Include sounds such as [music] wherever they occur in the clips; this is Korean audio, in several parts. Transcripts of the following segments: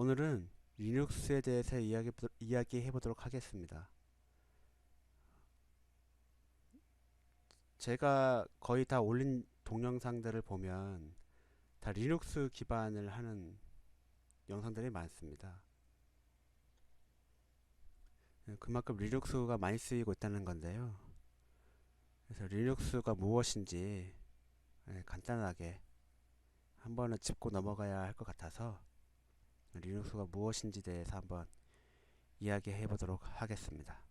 오늘은 리눅스에 대해서 이야기, 이야기해 보도록 하겠습니다. 제가 거의 다 올린 동영상들을 보면 다 리눅스 기반을 하는 영상들이 많습니다. 그만큼 리눅스가 많이 쓰이고 있다는 건데요. 그래서 리눅스가 무엇인지 예, 간단하게 한 번은 짚고 넘어가야 할 것 같아서 리눅스가 무엇인지 대해서 한번 이야기해 보도록 하겠습니다.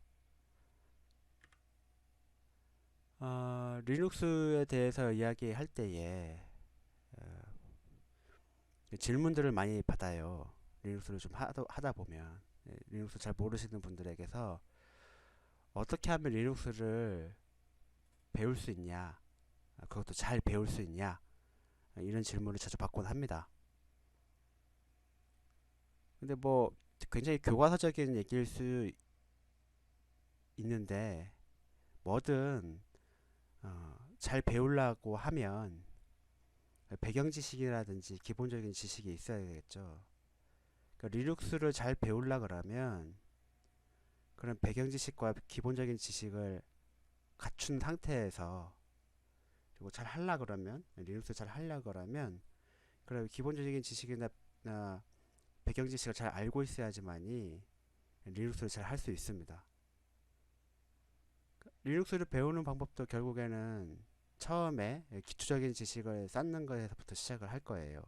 어, 리눅스에 대해서 이야기할 때에 어, 질문들을 많이 받아요. 리눅스를 좀 하다, 하다 보면 예, 리눅스 잘 모르시는 분들에게서 어떻게 하면 리눅스를 배울 수 있냐 아, 그것도 잘 배울 수 있냐 이런 질문을 자주 받곤 합니다. 근데 뭐 굉장히 교과서적인 얘기일 수 있는데 뭐든 어, 잘 배우려고 하면 배경 지식이라든지 기본적인 지식이 있어야겠죠. 그러니까 리눅스를 잘 배우려 그러면 그런 배경 지식과 기본적인 지식을 갖춘 상태에서 그리고 잘 하려 그러면 리눅스 잘 하려 그러면 그런 기본적인 지식이나 나 배경 지식을 잘 알고 있어야지만이 리눅스를 잘 할 수 있습니다. 리눅스를 배우는 방법도 결국에는 처음에 기초적인 지식을 쌓는 것에서부터 시작을 할 거예요.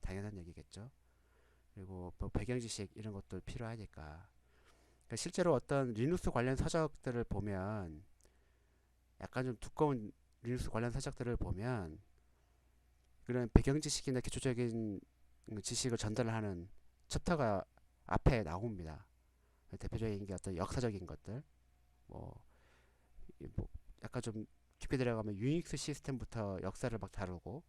당연한 얘기겠죠. 그리고 뭐 배경 지식 이런 것도 필요하니까. 그러니까 실제로 어떤 리눅스 관련 서적들을 보면 약간 좀 두꺼운 리눅스 관련 서적들을 보면 그런 배경 지식이나 기초적인 지식을 전달하는 챕터가 앞에 나옵니다. 대표적인 게 어떤 역사적인 것들, 뭐, 뭐 약간 좀 깊게 들어가면 유닉스 시스템부터 역사를 막 다루고,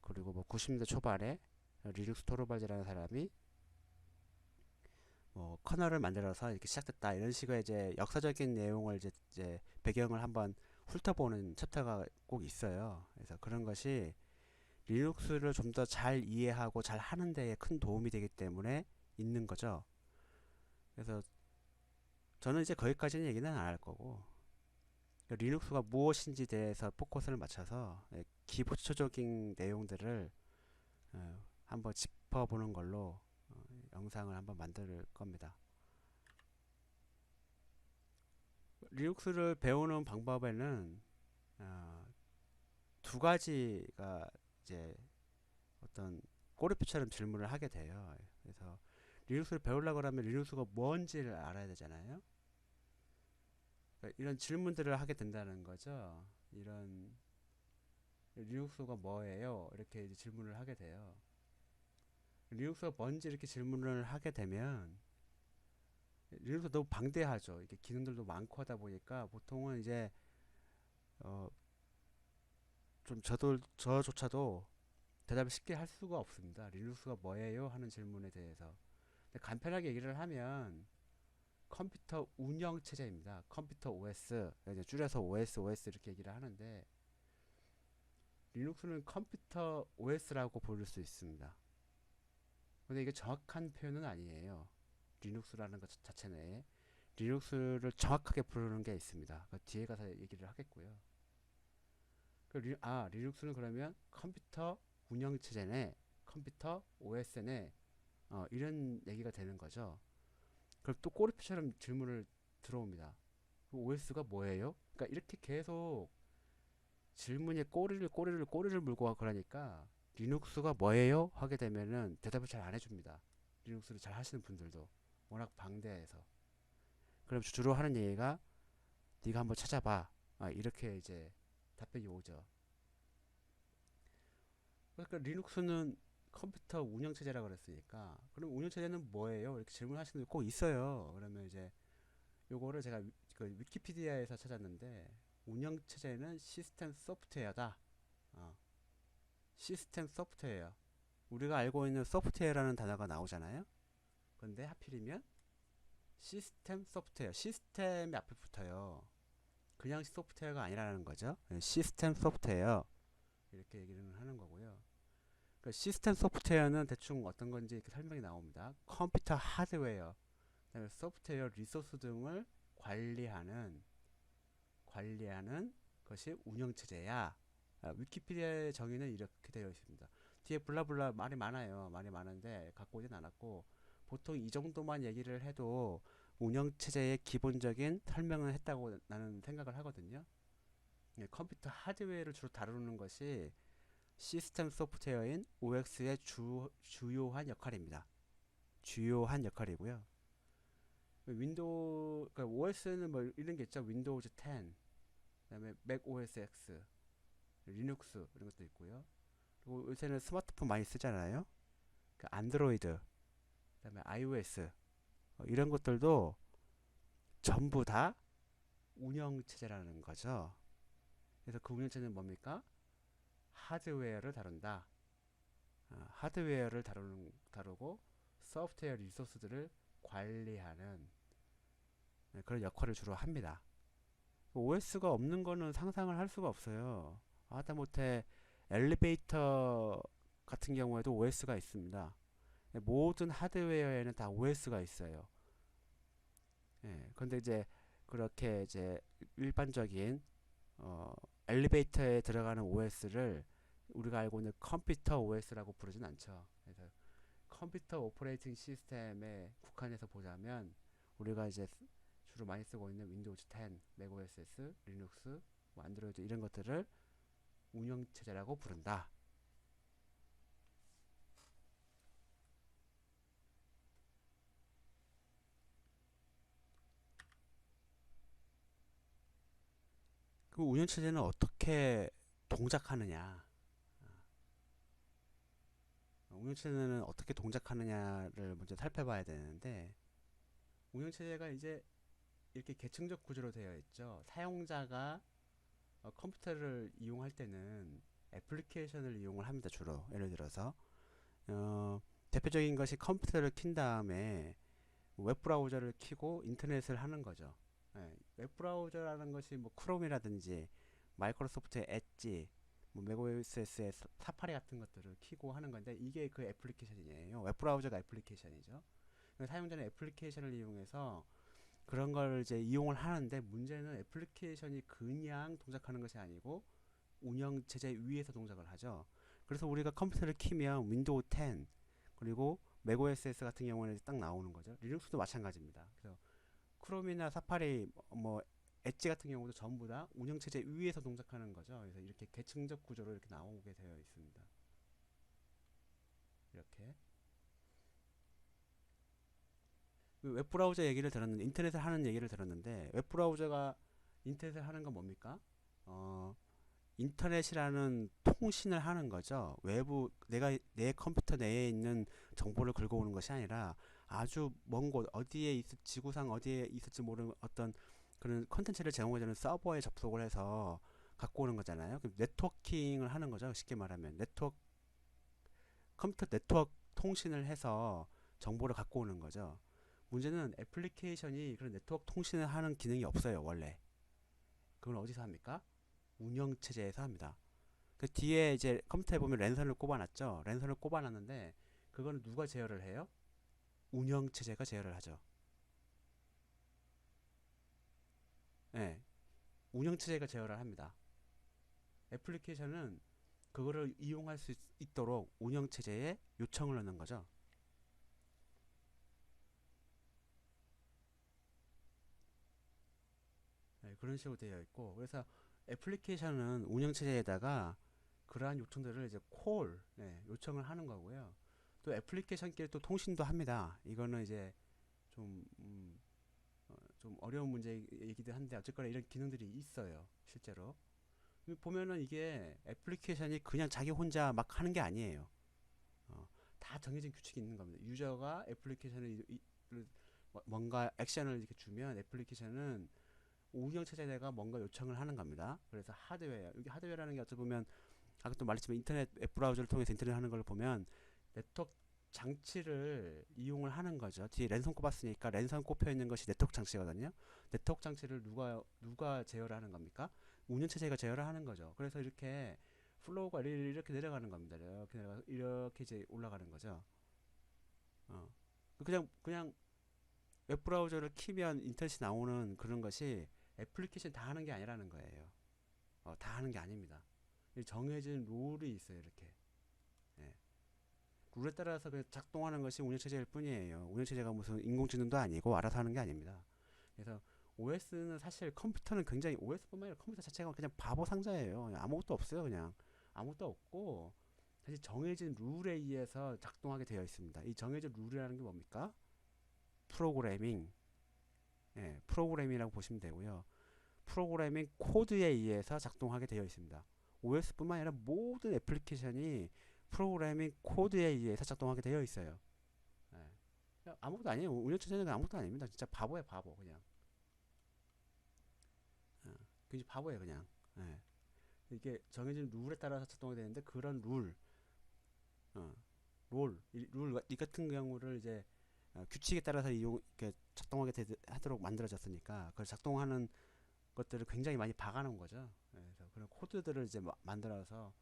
그리고 뭐 90년대 초반에 리눅스 토르발즈라는 사람이 뭐 커널을 만들어서 이렇게 시작됐다 이런 식의 이제 역사적인 내용을 이제, 이제 배경을 한번 훑어보는 챕터가 꼭 있어요. 그래서 그런 것이 리눅스를 좀 더 잘 이해하고 잘 하는 데에 큰 도움이 되기 때문에 있는 거죠. 그래서 저는 이제 거기까지는 얘기는 안 할 거고 리눅스가 무엇인지 대해서 포커스를 맞춰서 예, 기초적인 내용들을 어, 한번 짚어보는 걸로 어, 영상을 한번 만들 겁니다. 리눅스를 배우는 방법에는 어, 두 가지가 이제 어떤 꼬리표처럼 질문을 하게 돼요. 그래서 리눅스를 배우려고 하면 리눅스가 뭔지를 알아야 되잖아요. 그러니까 이런 질문들을 하게 된다는 거죠. 이런 리눅스가 뭐예요? 이렇게 질문을 하게 돼요. 리눅스가 뭔지 이렇게 질문을 하게 되면 리눅스 너무 방대하죠. 이게 기능들도 많고 하다 보니까 보통은 이제 어 좀 저도 저조차도 대답을 쉽게 할 수가 없습니다. 리눅스가 뭐예요? 하는 질문에 대해서. 간편하게 얘기를 하면 컴퓨터 운영 체제입니다. 컴퓨터 OS 이제 줄여서 OS OS 이렇게 얘기를 하는데 리눅스는 컴퓨터 OS라고 부를 수 있습니다. 근데 이게 정확한 표현은 아니에요. 리눅스라는 것 자체 내에 리눅스를 정확하게 부르는 게 있습니다. 그 뒤에 가서 얘기를 하겠고요. 그 리, 아 리눅스는 그러면 컴퓨터 운영체제 내 컴퓨터 OS 내 어, 이런 얘기가 되는 거죠. 그럼 또 꼬리표처럼 질문을 들어옵니다. OS가 뭐예요? 그러니까 이렇게 계속 질문에 꼬리를 꼬리를 꼬리를 물고 그러니까 리눅스가 뭐예요? 하게 되면은 대답을 잘 안 해줍니다. 리눅스를 잘 하시는 분들도 워낙 방대해서 그럼 주로 하는 얘기가 네가 한번 찾아봐 아, 이렇게 이제 답변이 오죠. 그러니까 리눅스는 컴퓨터 운영체제라 그랬으니까 그럼 운영체제는 뭐예요? 이렇게 질문하시는 분꼭 있어요. 그러면 이제 요거를 제가 위, 그 위키피디아에서 찾았는데 운영체제는 시스템 소프트웨어다. 어. 시스템 소프트웨어. 우리가 알고 있는 소프트웨어라는 단어가 나오잖아요. 근데 하필이면 시스템 소프트웨어. 시스템이 앞에 붙어요. 그냥 소프트웨어가 아니라는 거죠. 예, 시스템 소프트웨어. 이렇게 얘기를 하는 거고요. 그 시스템 소프트웨어는 대충 어떤 건지 이렇게 설명이 나옵니다. 컴퓨터 하드웨어, 그다음에 소프트웨어 리소스 등을 관리하는 관리하는 것이 운영체제야. 아, 위키피디아의 정의는 이렇게 되어 있습니다. 뒤에 블라블라 말이 많아요. 말이 많은데 갖고 오진 않았고 보통 이 정도만 얘기를 해도 운영체제의 기본적인 설명을 했다고 나는 생각을 하거든요. 예, 컴퓨터 하드웨어를 주로 다루는 것이 시스템 소프트웨어인 OX의 주, 주요한 역할입니다. 주요한 역할이고요. 윈도우, 그러니까 OS는 뭐 이런 게 있죠. 윈도우즈 10, 그다음에 맥 OS X, 리눅스 이런 것도 있고요. 그리고 요새는 스마트폰 많이 쓰잖아요. 그 안드로이드, 그다음에 iOS 어, 이런 것들도 전부 다 운영 체제라는 거죠. 그래서 그 운영 체제는 뭡니까? 하드웨어를 다룬다. 아, 하드웨어를 다루는 다루고 소프트웨어 리소스들을 관리하는 네, 그런 역할을 주로 합니다. OS가 없는 거는 상상을 할 수가 없어요. 하다못해 엘리베이터 같은 경우에도 OS가 있습니다. 네, 모든 하드웨어에는 다 OS가 있어요. 예, 근데 이제 그렇게 이제 일반적인 어, 엘리베이터에 들어가는 OS를 우리가 알고 있는 컴퓨터 OS라고 부르진 않죠. 그래서 컴퓨터 오퍼레이팅 시스템에 국한해서 보자면 우리가 이제 쓰- 주로 많이 쓰고 있는 윈도우즈 10, 맥OS 리눅스, 뭐 안드로이드 이런 것들을 운영 체제라고 부른다. 그 운영 체제는 어떻게 동작하느냐? 운영체제는 어떻게 동작하느냐를 먼저 살펴봐야 되는데 운영체제가 이제 이렇게 계층적 구조로 되어 있죠. 사용자가 어, 컴퓨터를 이용할 때는 애플리케이션을 이용을 합니다. 주로 예를 들어서 어, 대표적인 것이 컴퓨터를 킨 다음에 웹 브라우저를 키고 인터넷을 하는 거죠. 예, 웹브라우저라는 것이 뭐 크롬이라든지 마이크로소프트의 엣지 뭐 맥OS의 사- 사파리 같은 것들을 키고 하는 건데 이게 그 애플리케이션이에요. 웹브라우저가 애플리케이션이죠. 사용자는 애플리케이션을 이용해서 그런 걸 이제 이용을 하는데 문제는 애플리케이션이 그냥 동작하는 것이 아니고 운영 체제 위에서 동작을 하죠. 그래서 우리가 컴퓨터를 키면 윈도우 10 그리고 맥OS 같은 경우는 딱 나오는 거죠. 리눅스도 마찬가지입니다. 그래서 크롬이나 사파리 뭐 엣지 같은 경우도 전부 다 운영 체제 위에서 동작하는 거죠. 그래서 이렇게 계층적 구조로 이렇게 나오게 되어 있습니다. 이렇게 그 웹브라우저 얘기를 들었는데 인터넷을 하는 얘기를 들었는데 웹브라우저가 인터넷을 하는 건 뭡니까? 어, 인터넷이라는 통신을 하는 거죠. 외부 내가 내 컴퓨터 내에 있는 정보를 긁어오는 것이 아니라 아주 먼 곳 어디에 있 지구상 어디에 있을지 모르는 어떤 그런 컨텐츠를 제공해주는 서버에 접속을 해서 갖고 오는 거잖아요. 그럼 네트워킹을 하는 거죠. 쉽게 말하면 네트워크 컴퓨터 네트워크 통신을 해서 정보를 갖고 오는 거죠. 문제는 애플리케이션이 그런 네트워크 통신을 하는 기능이 없어요. 원래 그걸 어디서 합니까? 운영 체제에서 합니다. 그 뒤에 이제 컴퓨터에 보면 랜선을 꼽아놨죠. 랜선을 꼽아놨는데 그거는 누가 제어를 해요? 운영 체제가 제어를 하죠. 예. 운영 체제가 제어를 합니다. 애플리케이션은 그거를 이용할 수 있, 있도록 운영 체제에 요청을 넣는 거죠. 네, 그런 식으로 되어 있고 그래서 애플리케이션은 운영 체제에다가 그러한 요청들을 이제 콜 네, 요청을 하는 거고요. 또 애플리케이션끼리 또 통신도 합니다. 이거는 이제 좀, 음, 어, 좀 어려운 문제이기도 한데 어쨌거나 이런 기능들이 있어요. 실제로 보면은 이게 애플리케이션이 그냥 자기 혼자 막 하는 게 아니에요. 어, 다 정해진 규칙이 있는 겁니다. 유저가 애플리케이션을 이- 이- 를 뭐- 뭔가 액션을 이렇게 주면 애플리케이션은 운영 체제가 뭔가 요청을 하는 겁니다. 그래서 하드웨어 여기 하드웨어라는 게 어찌 보면 아까 또 말했지만 인터넷 웹 브라우저를 통해서 인터넷 하는 걸 보면 네트워크 장치를 이용을 하는 거죠. 뒤에 랜선 꼽았으니까 랜선 꼽혀 있는 것이 네트워크 장치거든요. 네트워크 장치를 누가 누가 제어를 하는 겁니까? 운영 체제가 제어를 하는 거죠. 그래서 이렇게 플로우가 이- 이렇게 내려가는 겁니다. 이렇게 내려가 이렇게 이제 올라가는 거죠. 어. 그냥 그냥 웹 브라우저를 키면 인터넷이 나오는 그런 것이 애플리케이션 다 하는 게 아니라는 거예요. 어, 다 하는 게 아닙니다. 이 정해진 룰이 있어요, 이렇게. 예. 룰에 따라서 그 작동하는 것이 운영체제일 뿐이에요. 운영체제가 무슨 인공지능도 아니고 알아서 하는 게 아닙니다. 그래서 OS는 사실 컴퓨터는 굉장히 OS뿐만 아니라 컴퓨터 자체가 그냥 바보 상자예요. 아무것도 없어요, 그냥 아무것도 없고 사실 정해진 룰에 의해서 작동하게 되어 있습니다. 이 정해진 룰이라는 게 뭡니까? 프로그래밍, 예, 프로그래밍이라고 보시면 되고요. 프로그래밍 코드에 의해서 작동하게 되어 있습니다. OS뿐만 아니라 모든 애플리케이션이 프로그래밍 코드에 의해서 작동하게 되어 있어요. 예. 그냥 아무것도 아니에요. 운영체제는 아무것도 아닙니다. 진짜 바보야 바보 그냥. 어, 그냥 바보예요 그냥. 예. 이게 정해진 룰에 따라서 작동이 되는데 그런 룰, 어, 롤, 이, 룰, 이 같은 경우를 이제 어, 규칙에 따라서 이용, 이렇게 작동하게 되, 하도록 만들어졌으니까 그걸 작동하는 것들을 굉장히 많이 박아놓은 거죠. 예, 그래서 그런 코드들을 이제 마- 만들어서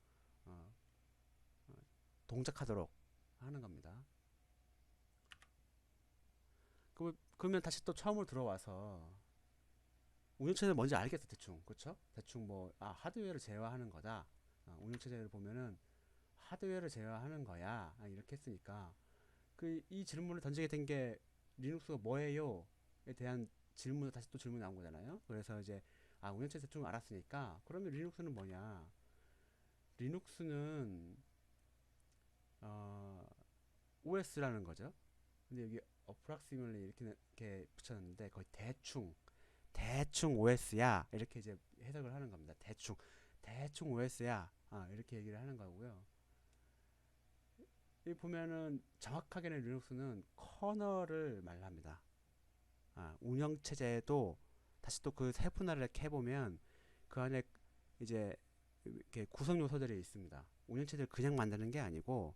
동작하도록 하는 겁니다. 그, 그러면 다시 또 처음으로 들어와서 운영체제는 뭔지 알겠어 대충 그렇죠? 대충 뭐 아 하드웨어를 제어하는 거다. 어, 운영체제를 보면은 하드웨어를 제어하는 거야. 아, 이렇게 했으니까 그 이 질문을 던지게 된 게 리눅스가 뭐예요?에 대한 질문 다시 또 질문이 나온 거잖아요. 그래서 이제 아 운영체제 대충 알았으니까 그러면 리눅스는 뭐냐? 리눅스는 어, OS라는 거죠. 근데 여기 approximately 이렇게 이렇게 붙였는데 거의 대충 대충 OS야 이렇게 이제 해석을 하는 겁니다. 대충 대충 OS야 아, 이렇게 얘기를 하는 거고요. 여기 보면은 정확하게는 리눅스는 커널을 말합니다. 아, 운영 체제도 다시 또 그 세분화를 이렇게 해보면 그 안에 이제 이렇게 구성 요소들이 있습니다. 운영 체제를 그냥 만드는 게 아니고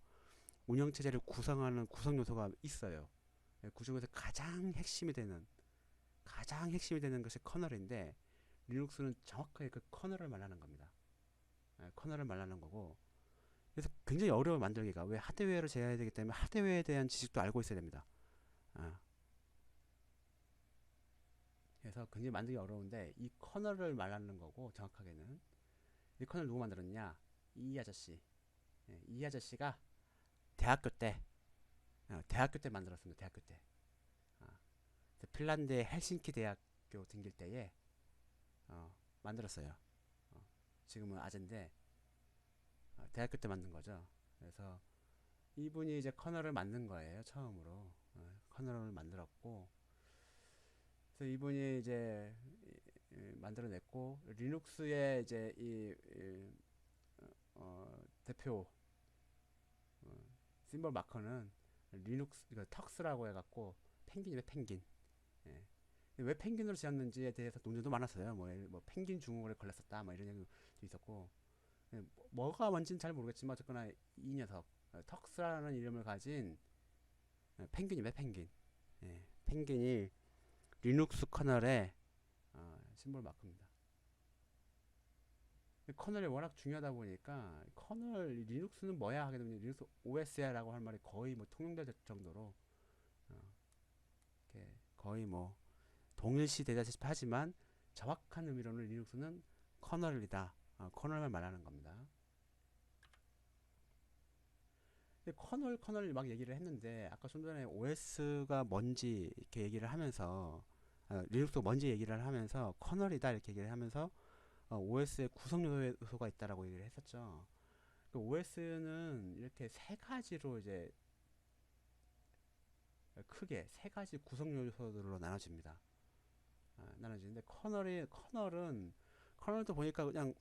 운영 체제를 구성하는 구성 요소가 있어요. 예, 그 중에서 가장 핵심이 되는 가장 핵심이 되는 것이 커널인데 리눅스는 정확하게 그 커널을 말하는 겁니다. 예, 커널을 말하는 거고 그래서 굉장히 어려워 만들기가 왜 하드웨어를 제어해야 되기 때문에 하드웨어에 대한 지식도 알고 있어야 됩니다. 아. 그래서 굉장히 만들기 어려운데 이 커널을 말하는 거고 정확하게는 이 커널 누구 만들었냐? 이 아저씨. 예, 이 아저씨가 대학교 때 어, 대학교 때 만들었습니다. 대학교 때. 아, 그래서 핀란드의 헬싱키 대학교 등길 때에 어, 만들었어요. 어, 지금은 아재인데 어, 대학교 때 만든 거죠. 그래서 이분이 이제 커널을 만든 거예요. 처음으로 어, 커널을 만들었고 그래서 이분이 이제 이- 이 만들어냈고 리눅스의 이제 이, 이 어, 대표 어, 심벌 마커는 리눅스 이거 턱스라고 해갖고 펭귄이래 펭귄. 예. 왜 펭귄으로 지었는지에 대해서 논쟁도 많았어요. 뭐, 뭐 펭귄 중국어에 걸렸었다, 뭐 이런 얘기도 있었고 예, 뭐- 뭐가 뭔지는 잘 모르겠지만 어쨌거나 이 녀석 어, 턱스라는 이름을 가진 어, 펭귄이래 펭귄. 예. 펭귄이 리눅스 커널의 어, 심볼 마크입니다. 이 커널이 워낙 중요하다 보니까 커널 이 리눅스는 뭐야 하게 되면 리눅스 OS야라고 할 말이 거의 뭐 통용될 정도로 어, 이렇게 거의 뭐 동일시 되다시피 하지만 정확한 의미로는 리눅스는 커널이다. 어, 커널만 말하는 겁니다. 커널 커널 막 얘기를 했는데 아까 좀 전에 OS가 뭔지 이렇게 얘기를 하면서 어, 리눅스가 뭔지 얘기를 하면서 커널이다 이렇게 얘기를 하면서 어, OS의 구성 요소가 있다라고 얘기를 했었죠. 그 OS는 이렇게 세 가지로 이제 크게 세 가지 구성 요소들로 나눠집니다. 아, 나눠지는데 커널이 커널은 커널도 보니까 그냥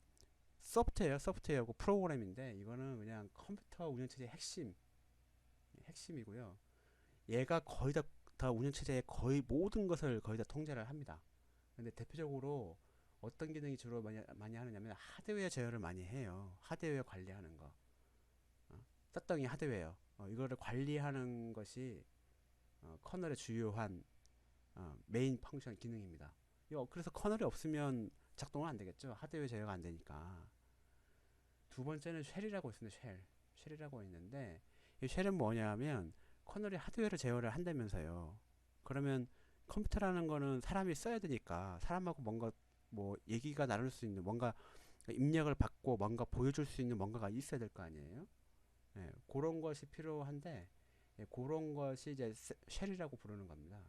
소프트웨어, 소프트웨어고 프로그램인데 이거는 그냥 컴퓨터 운영체제의 핵심 핵심이고요. 얘가 거의 다, 다 운영체제의 거의 모든 것을 거의 다 통제를 합니다. 근데 대표적으로 어떤 기능이 주로 많이, 많이 하느냐면 하드웨어 제어를 많이 해요. 하드웨어 관리하는 거. 어, 떴덩이 하드웨어. 어, 이거를 관리하는 것이 어, 커널의 주요한 어, 메인 펑션 기능입니다. 이거 그래서 커널이 없으면 작동은 안 되겠죠. 하드웨어 제어가 안 되니까. 두 번째는 쉘이라고 있습니다. 쉘. 쉘이라고 있는데 이 쉘은 뭐냐면 커널이 하드웨어를 제어를 한다면서요. 그러면 컴퓨터라는 거는 사람이 써야 되니까 사람하고 뭔가 뭐 얘기가 나눌 수 있는 뭔가 입력을 받고 뭔가 보여줄 수 있는 뭔가가 있어야 될 거 아니에요. 예, 그런 것이 필요한데 예, 그런 것이 이제 세- 쉘이라고 부르는 겁니다.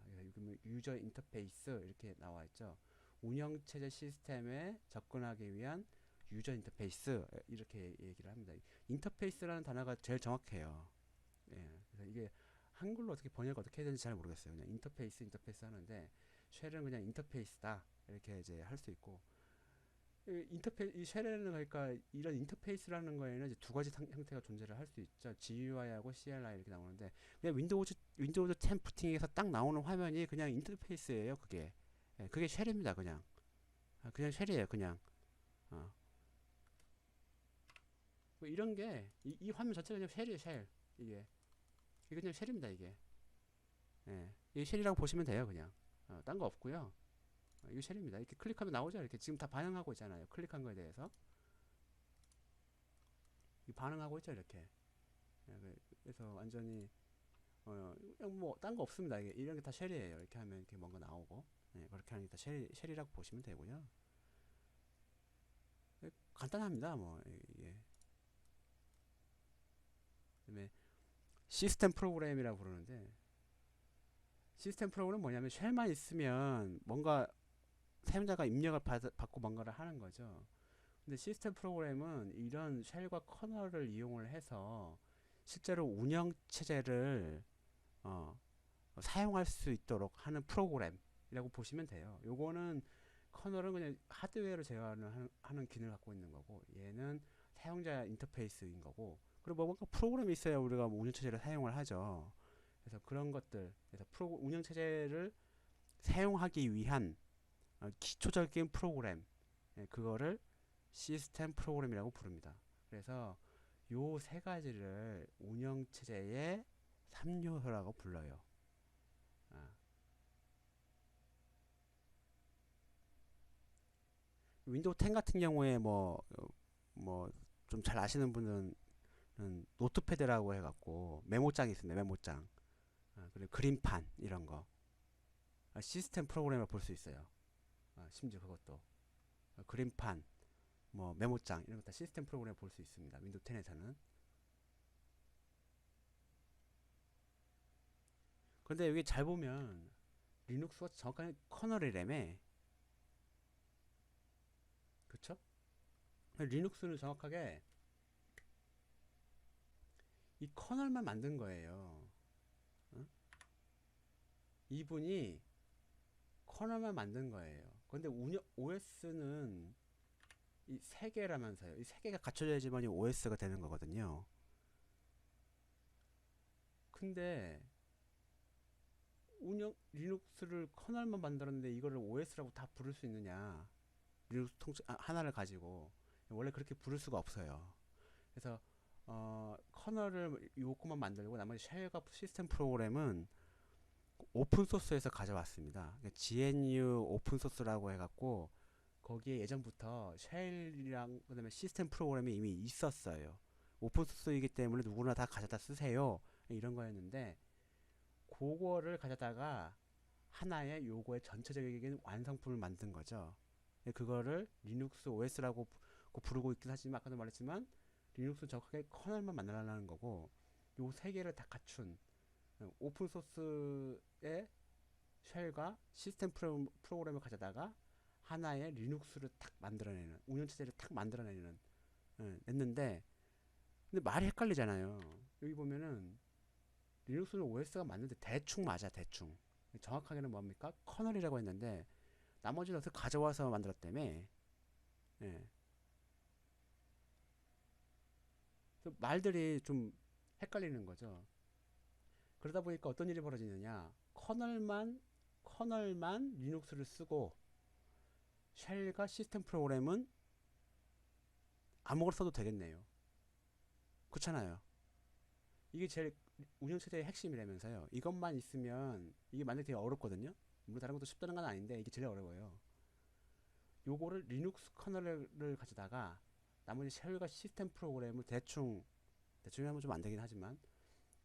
유저 인터페이스 이렇게 나와 있죠. 운영 체제 시스템에 접근하기 위한 유저 인터페이스 예, 이렇게 얘기를 합니다. 인터페이스라는 단어가 제일 정확해요. 예, 그래서 이게 한글로 어떻게 번역 어떻게 해야 되는지 잘 모르겠어요. 그냥 인터페이스 인터페이스 하는데 쉘은 그냥 인터페이스다 이렇게 이제 할 수 있고 이 인터페이 이 쉘에는 그러니까 이런 인터페이스라는 거에는 이제 두 가지 상- 형태가 존재를 할 수 있죠. GUI하고 CLI 이렇게 나오는데 그냥 윈도우즈 윈도우즈 10 부팅에서 딱 나오는 화면이 그냥 인터페이스예요. 그게 예, 그게 쉘입니다. 그냥 아, 그냥 쉘이에요. 그냥 어. 뭐 이런 게이 화면 전체가 그냥 쉘이에요. 쉘 이게 이게 그냥 쉘입니다. 이게 예, 이게 쉘이라고 보시면 돼요. 그냥 어, 딴 거 없고요. 어, 이거 쉘입니다. 이렇게 클릭하면 나오죠. 이렇게 지금 다 반응하고 있잖아요. 클릭한 거에 대해서 이 반응하고 있죠. 이렇게 예, 그- 그래서 완전히 어, 그냥 뭐딴 거 없습니다. 이게 이런 게 다 쉘이에요. 이렇게 하면 이렇게 뭔가 나오고 예, 그렇게 하는 게 다 쉘, 쉘이라고 보시면 되고요. 예, 간단합니다. 뭐 이- 이게 그다음에 시스템 프로그램이라고 부르는데 시스템 프로그램은 뭐냐면 쉘만 있으면 뭔가 사용자가 입력을 받, 받고 뭔가를 하는 거죠. 근데 시스템 프로그램은 이런 쉘과 커널을 이용을 해서 실제로 운영 체제를 어, 사용할 수 있도록 하는 프로그램이라고 보시면 돼요. 요거는 커널은 그냥 하드웨어를 제어하는 하는, 기능을 갖고 있는 거고 얘는 사용자 인터페이스인 거고 그리고 뭐 뭔가 프로그램이 있어야 우리가 뭐 운영 체제를 사용을 하죠. 그래서 그런 것들 그래서 프로 운영 체제를 사용하기 위한 어, 기초적인 프로그램 예, 그거를 시스템 프로그램이라고 부릅니다. 그래서 요 세 가지를 운영 체제의 3요소라고 불러요. 아. 윈도우 10 같은 경우에 뭐 뭐 좀 잘 아시는 분은 은 노트패드라고 해갖고 메모장이 있습니다. 메모장. 아, 그리고 그림판 이런 거 아, 시스템 프로그램을 볼 수 있어요. 아, 심지어 그것도 아, 그림판, 뭐 메모장 이런 거 다 시스템 프로그램 볼 수 있습니다. 윈도우 10에서는. 그런데 여기 잘 보면 리눅스가 정확하게 커널이라며. 그쵸? 리눅스는 정확하게 이 커널만 만든 거예요. 응? 이분이 커널만 만든 거예요. 근데 OS는 이 세 개라면서요. 이 세 개가 갖춰져야지만 이 OS가 되는 거거든요. 근데 운영 리눅스를 커널만 만들었는데 이거를 OS라고 다 부를 수 있느냐? 리눅스 통째 아, 하나를 가지고 원래 그렇게 부를 수가 없어요. 그래서 어, 커널을 요것만 만들고 나머지 쉘과 시스템 프로그램은 오픈 소스에서 가져왔습니다. 그러니까 GNU 오픈 소스라고 해갖고 거기에 예전부터 쉘이랑 그다음에 시스템 프로그램이 이미 있었어요. 오픈 소스이기 때문에 누구나 다 가져다 쓰세요. 이런 거였는데 그거를 가져다가 하나의 요거의 전체적인 완성품을 만든 거죠. 그거를 리눅스 OS라고 부르고 있긴 하지만 아까도 말했지만 리눅스 정확하게 커널만 만들어라는 거고 요 세 개를 다 갖춘 어, 오픈 소스의 쉘과 시스템 프로, 프로그램을 가져다가 하나의 리눅스를 탁 만들어내는 운영 체제를 탁 만들어내는 예, 냈는데 근데 말이 헷갈리잖아요. 여기 보면은 리눅스는 OS가 맞는데 대충 맞아 대충 정확하게는 뭡니까 커널이라고 했는데 나머지는 어떻게 가져와서 만들었다며 예. 말들이 좀 헷갈리는 거죠. 그러다 보니까 어떤 일이 벌어지느냐 커널만 커널만 리눅스를 쓰고 쉘과 시스템 프로그램은 아무거나 써도 되겠네요. 그렇잖아요. 이게 제일 운영체제의 핵심이라면서요. 이것만 있으면 이게 만들기 되게 어렵거든요. 물론 다른 것도 쉽다는 건 아닌데 이게 제일 어려워요. 요거를 리눅스 커널을 가져다가 나머지 쉘과 시스템 프로그램을 대충 대충 하면 좀 안 되긴 하지만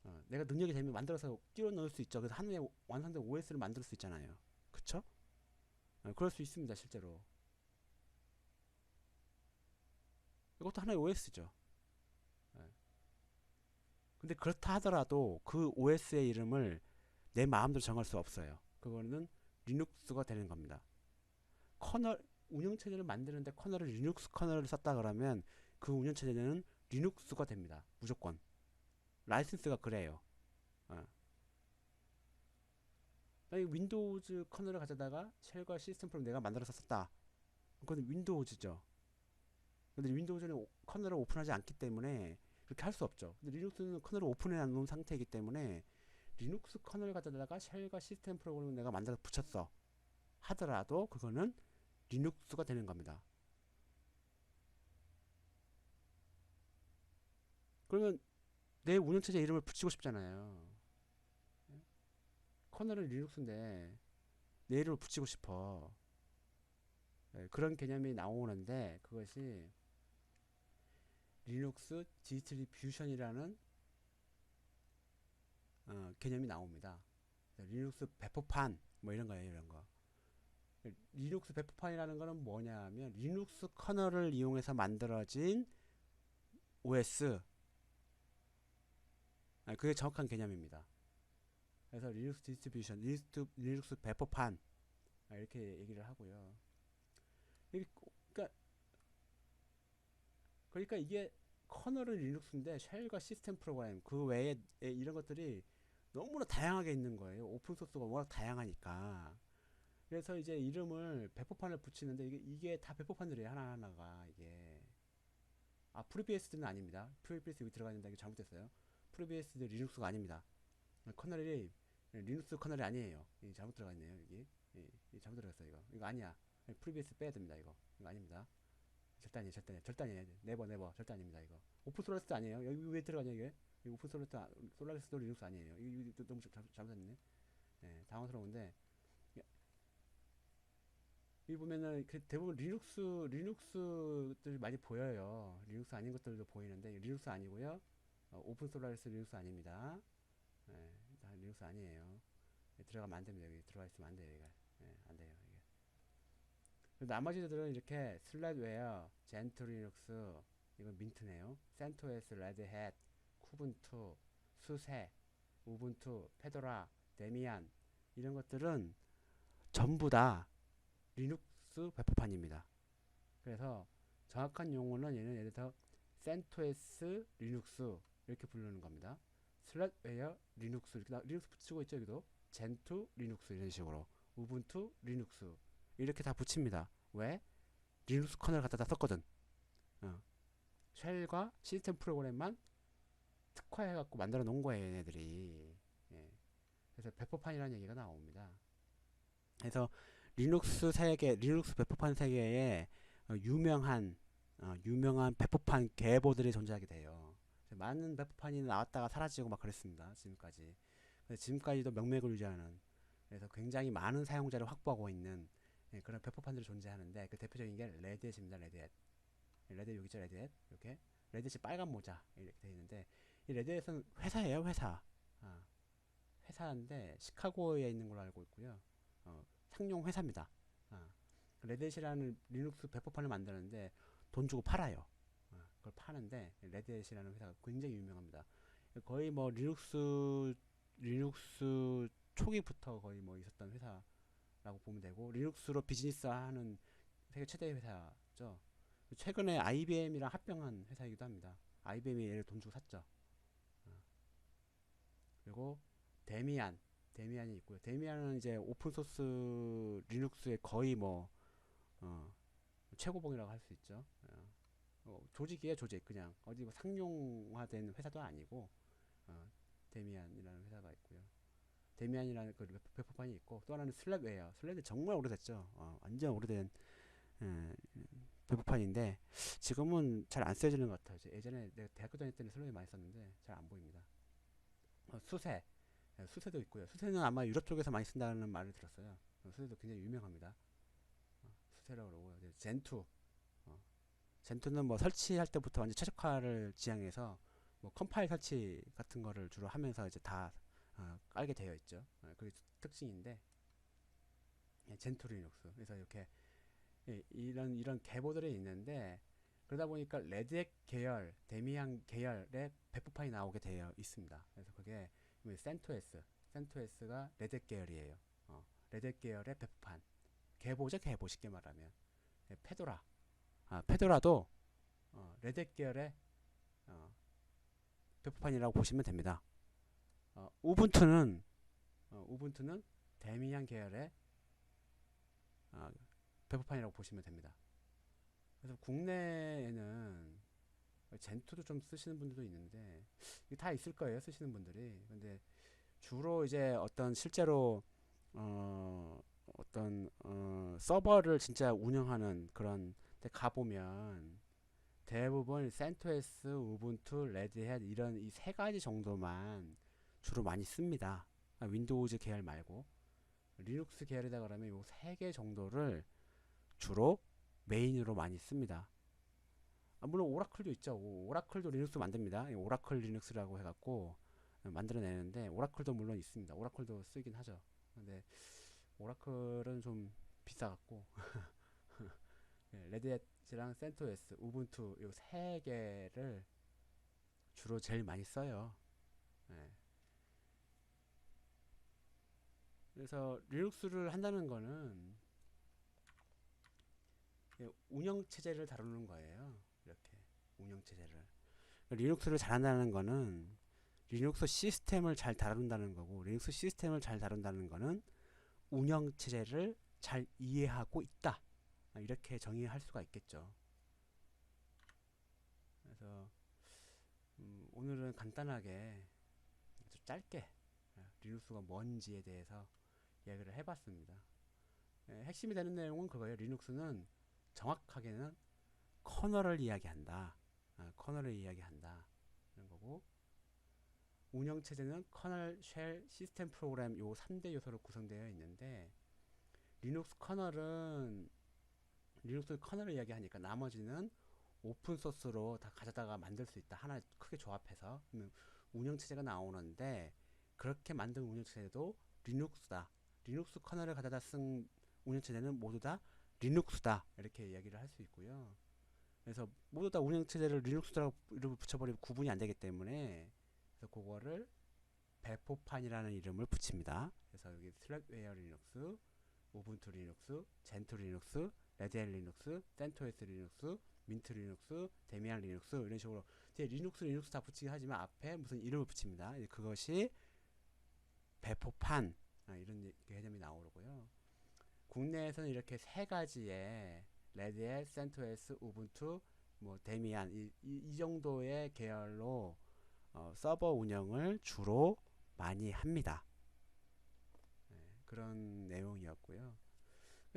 어, 내가 능력이 되면 만들어서 끼워 넣을 수 있죠. 그래서 하나의 완성된 OS를 만들 수 있잖아요. 그쵸? 어, 그럴 수 있습니다, 실제로. 이것도 하나의 OS죠. 근데 그렇다 하더라도 그 OS의 이름을 내 마음대로 정할 수 없어요. 그거는 리눅스가 되는 겁니다. 커널 운영체제를 만드는데 커널을 리눅스 커널을 썼다 그러면 그 운영체제는 리눅스가 됩니다. 무조건. 라이센스가 그래요. 어. 윈도우즈 커널을 가져다가 쉘과 시스템 프로그램 내가 만들어서 썼다. 그건 윈도우즈죠. 근데 윈도우즈는 오- 커널을 오픈하지 않기 때문에 그렇게 할 수 없죠. 근데 리눅스는 커널을 오픈해 놓은 상태이기 때문에 리눅스 커널 가져다가 쉘과 시스템 프로그램을 내가 만들어서 붙였어. 하더라도 그거는 리눅스가 되는 겁니다. 그러면 내 운영체제 이름을 붙이고 싶잖아요. 커널은 리눅스인데 내 이름을 붙이고 싶어. 예, 그런 개념이 나오는데 그것이 리눅스 디스트리뷰션이라는 어, 개념이 나옵니다. 리눅스 배포판 뭐 이런 거예요, 이런 거. 리눅스 배포판이라는 거는 뭐냐면 리눅스 커널을 이용해서 만들어진 OS 아, 그게 정확한 개념입니다. 그래서 리눅스 디스트리뷰션, 리눅스, 리눅스 배포판 아, 이렇게 얘기를 하고요. 그러니까 그러니까 이게 커널은 리눅스인데 쉘과 시스템 프로그램 그 외에 에 이런 것들이 너무나 다양하게 있는 거예요. 오픈 소스가 워낙 다양하니까. 그래서 이제 이름을 배포판을 붙이는데 이게 이게 다 배포판들이에요. 하나하나가 이게 아 프리비에스는 아닙니다. 프리비에스 여기 들어가 있는데 이게 잘못됐어요. 프리비에스도 리눅스가 아닙니다. 커널이 리눅스 커널이 아니에요. 이 잘못 들어가 있네요. 여기 잘못 들어갔어요. 이거 이거 아니야. 프리비에스 빼야 됩니다. 이거 이거 아닙니다. 절대 아니에요. 절대 아니에요. 절대 아니에요. 네버 네버 절대 아닙니다. 이거 오픈 소라스도 아니에요. 여기 왜 들어가냐 이게? 이 오픈 소라스 아- 솔라리스도 리눅스 아니에요. 이거, 너무 잘- 잘못했네. 네, 당황스러운데 여기 보면은 그 대부분 리눅스 리눅스들 많이 보여요. 리눅스 아닌 것들도 보이는데 리눅스 아니고요. 어, 오픈 소라리스 리눅스 아닙니다. 네, 다 리눅스 아니에요. 네, 들어가면 안 됩니다. 여기 들어가 있으면 안 돼요. 이게 네, 안 돼요. 이게. 나머지들은 이렇게 슬래드웨어, 젠트 리눅스, 이건 민트네요. 센토에스, 레드햇, 쿠분투, 수세, 우분투, 페도라, 데미안 이런 것들은 전부 다 리눅스 배포판입니다. 그래서 정확한 용어는 얘는 예를 들어 센토에스 리눅스 이렇게 부르는 겁니다. 슬래드웨어 리눅스 이렇게 나- 리눅스 붙이고 있죠 여기도 젠투 리눅스 이런 식으로 우분투 리눅스 이렇게 다 붙입니다. 왜? 리눅스 커널 갖다 다 썼거든. 어. 쉘과 시스템 프로그램만 특화해갖고 만들어 놓은 거예요, 얘네들이. 예. 그래서 배포판이라는 얘기가 나옵니다. 그래서 리눅스 세계, 리눅스 배포판 세계에 어, 유명한 어, 유명한 배포판 계보들이 존재하게 돼요. 많은 배포판이 나왔다가 사라지고 막 그랬습니다. 지금까지. 지금까지도 명맥을 유지하는 그래서 굉장히 많은 사용자를 확보하고 있는 예, 그런 배포판들이 존재하는데 그 대표적인 게 레드햇입니다. 레드햇. 레드햇 여기 있죠. 레드햇. 이렇게 레드햇이 빨간 모자 이렇게 되어 있는데 이 레드햇은 회사예요. 회사. 아, 회사인데 시카고에 있는 걸로 알고 있고요. 어, 상용 회사입니다. 아, 레드햇이라는 리눅스 배포판을 만드는데 돈 주고 팔아요. 아, 그걸 파는데 레드햇이라는 회사가 굉장히 유명합니다. 거의 뭐 리눅스 리눅스 초기부터 거의 뭐 있었던 회사라고 보면 되고 리눅스로 비즈니스 하는 세계 최대 회사죠. 최근에 IBM이랑 합병한 회사이기도 합니다. IBM이 얘를 돈 주고 샀죠. 어. 그리고 데미안, 데미안이 있고요. 데미안은 이제 오픈 소스 리눅스의 거의 뭐 어, 최고봉이라고 할 수 있죠. 어, 어, 조직이에요, 조직. 그냥 어디 뭐 상용화된 회사도 아니고 어, 데미안이라는 회사가 있고요. 데미안이라는 그 배포판이 있고 또 하나는 슬랩웨어. 슬랩이 정말 오래됐죠. 어, 완전 오래된 예, 배포판인데 지금은 잘 안 쓰여지는 것 같아요. 예전에 내가 대학교 다닐 때는 슬랩이 많이 썼는데 잘 안 보입니다. 어, 수세. 예, 수세도 있고요. 수세는 아마 유럽 쪽에서 많이 쓴다는 말을 들었어요. 어, 수세도 굉장히 유명합니다. 어, 수세라고 그러고요. 젠투. 어, 젠토는 뭐 설치할 때부터 완전 최적화를 지향해서 뭐 컴파일 설치 같은 거를 주로 하면서 이제 다 어, 깔게 되어 있죠. 어, 그게 특징인데 예, 젠토 리눅스. 그래서 이렇게 예, 이런 이런 계보들이 있는데 그러다 보니까 레드액 계열, 데미안 계열의 배포판이 나오게 되어 있습니다. 그래서 그게 센토에스, 센토에스가 레드액 계열이에요. 어, 레드액 계열의 배포판. 계보죠, 계보 쉽게 말하면. 예, 페도라. 아, 페도라도 어, 레드액 계열의 어, 배포판이라고 보시면 됩니다. 어, 우분투는 어, 우분투는 데미안 계열의 어, 배포판이라고 보시면 됩니다. 그래서 국내에는 젠투도 좀 쓰시는 분들도 있는데 다 있을 거예요 쓰시는 분들이 근데 주로 이제 어떤 실제로 어 어떤 어 서버를 진짜 운영하는 그런 데 가보면 대부분 센토스, 우분투, 레드햇 이런 이 세 가지 정도만 주로 많이 씁니다. 아, 윈도우즈 계열 말고 리눅스 계열이다 그러면 요세개 정도를 주로 메인으로 많이 씁니다. 아, 물론 오라클도 있죠. 오- 오라클도 리눅스 만듭니다. 이 오라클 리눅스라고 해갖고 만들어내는데 오라클도 물론 있습니다. 오라클도 쓰긴 하죠. 근데 오라클은 좀 비싸갖고 예, [laughs] 레드햇이랑 센토스, 우분투 요세 개를 주로 제일 많이 써요. 예. 그래서 리눅스를 한다는 거는 예, 운영 체제를 다루는 거예요. 이렇게 운영 체제를 리눅스를 잘한다는 거는 리눅스 시스템을 잘 다룬다는 거고 리눅스 시스템을 잘 다룬다는 거는 운영 체제를 잘 이해하고 있다. 아, 이렇게 정의할 수가 있겠죠. 그래서 음, 오늘은 간단하게 짧게 아, 리눅스가 뭔지에 대해서 이야기를 해봤습니다. 예, 핵심이 되는 내용은 그거예요. 리눅스는 정확하게는 커널을 이야기한다. 아, 커널을 이야기한다. 이런 거고 운영 체제는 커널, 쉘, 시스템 프로그램 요 3대 요소로 구성되어 있는데 리눅스 커널은 리눅스 커널을 이야기하니까 나머지는 오픈 소스로 다 가져다가 만들 수 있다. 하나 크게 조합해서 운영 체제가 나오는데 그렇게 만든 운영 체제도 리눅스다. 리눅스 커널을 가져다 쓴 운영 체제는 모두 다 리눅스다 이렇게 이야기를 할 수 있고요. 그래서 모두 다 운영 체제를 리눅스라고 이름을 붙여버리면 구분이 안 되기 때문에 그래서 그거를 배포판이라는 이름을 붙입니다. 그래서 여기 슬랙웨어 리눅스, 우분투 리눅스, 젠투 리눅스, 레드헬 리눅스, 센토스 리눅스, 민트 리눅스, 데미안 리눅스 이런 식으로 뒤에 리눅스 리눅스 다 붙이긴 하지만 앞에 무슨 이름을 붙입니다. 이제 그것이 배포판 아, 이런 이- 개념이 나오고요. 국내에서는 이렇게 세 가지의 레드헬, 센토스, 우분투, 뭐 데미안 이, 이, 이 정도의 계열로 어, 서버 운영을 주로 많이 합니다. 네, 그런 내용이었고요.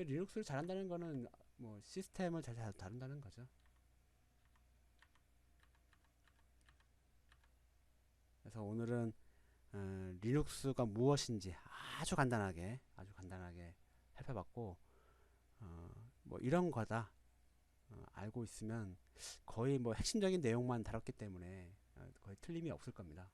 리눅스를 잘한다는 거는 뭐 시스템을 잘 다- 다룬다는 거죠. 그래서 오늘은 어, 리눅스가 무엇인지 아주 간단하게 아주 간단하게 살펴봤고 어, 뭐 이런 거다 어, 알고 있으면 거의 뭐 핵심적인 내용만 다뤘기 때문에 어, 거의 틀림이 없을 겁니다.